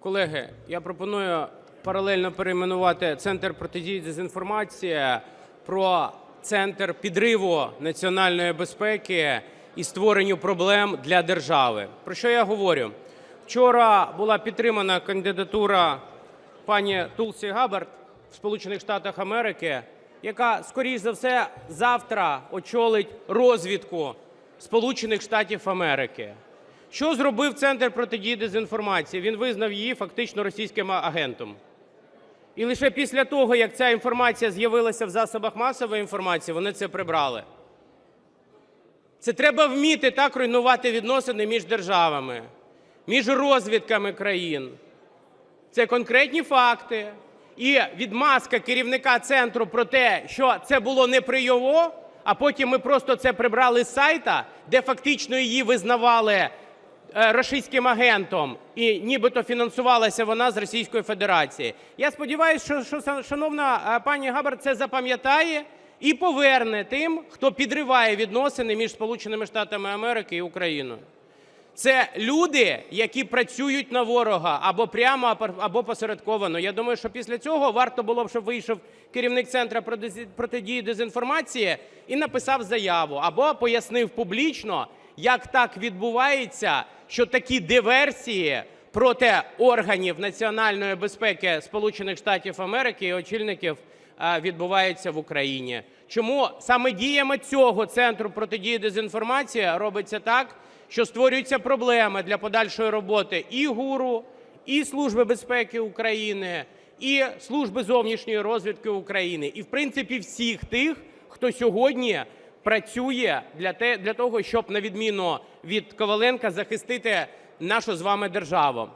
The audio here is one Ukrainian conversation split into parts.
Колеги, я пропоную паралельно перейменувати Центр протидії дезінформації про центр підриву національної безпеки і створенню проблем для держави. Про що я говорю? Вчора була підтримана кандидатура пані Тулсі Габбард в Сполучених Штатах Америки, яка, скоріш за все, завтра очолить розвідку Сполучених Штатів Америки. Що зробив Центр протидії дезінформації? Він визнав її фактично російським агентом. І лише після того, як ця інформація з'явилася в засобах масової інформації, вони це прибрали. Це треба вміти так руйнувати відносини між державами, між розвідками країн. Це конкретні факти. І відмазка керівника центру про те, що це було не при його, а потім ми просто це прибрали з сайта, де фактично її визнавали російським агентом і нібито фінансувалася вона з Російської Федерації. Я сподіваюся, що, шановна е, пані Габар це запам'ятає і поверне тим, хто підриває відносини між Сполученими Штатами Америки і Україною. Це люди, які працюють на ворога або прямо, або- посередковано. Я думаю, що після цього варто було б, щоб вийшов керівник центру проти- протидії дезінформації і написав заяву або пояснив публічно, як так відбувається, що такі диверсії проти органів національної безпеки Сполучених Штатів Америки і очільників е, відбуваються в Україні. Чому саме діями цього центру протидії дезінформації робиться так, що створюються проблеми для подальшої роботи і ГУРу, і Служби безпеки України, і Служби зовнішньої розвідки України, і в принципі всіх тих, хто сьогодні працює для, те, для того, щоб на відміну від Коваленка захистити нашу з вами державу.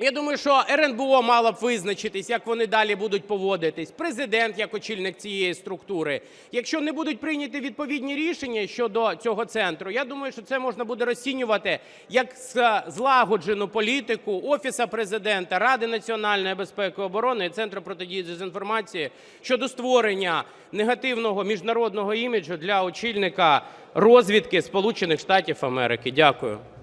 Я думаю, що РНБО мало б визначитись, як вони далі будуть поводитись. Президент як очільник цієї структури. Якщо не будуть прийняті відповідні рішення щодо цього центру, я думаю, що це можна буде розцінювати як злагоджену політику Офісу президента, Ради національної безпеки і оборони і Центру протидії дезінформації щодо створення негативного міжнародного іміджу для очільника розвідки Сполучених Штатів Америки. Дякую.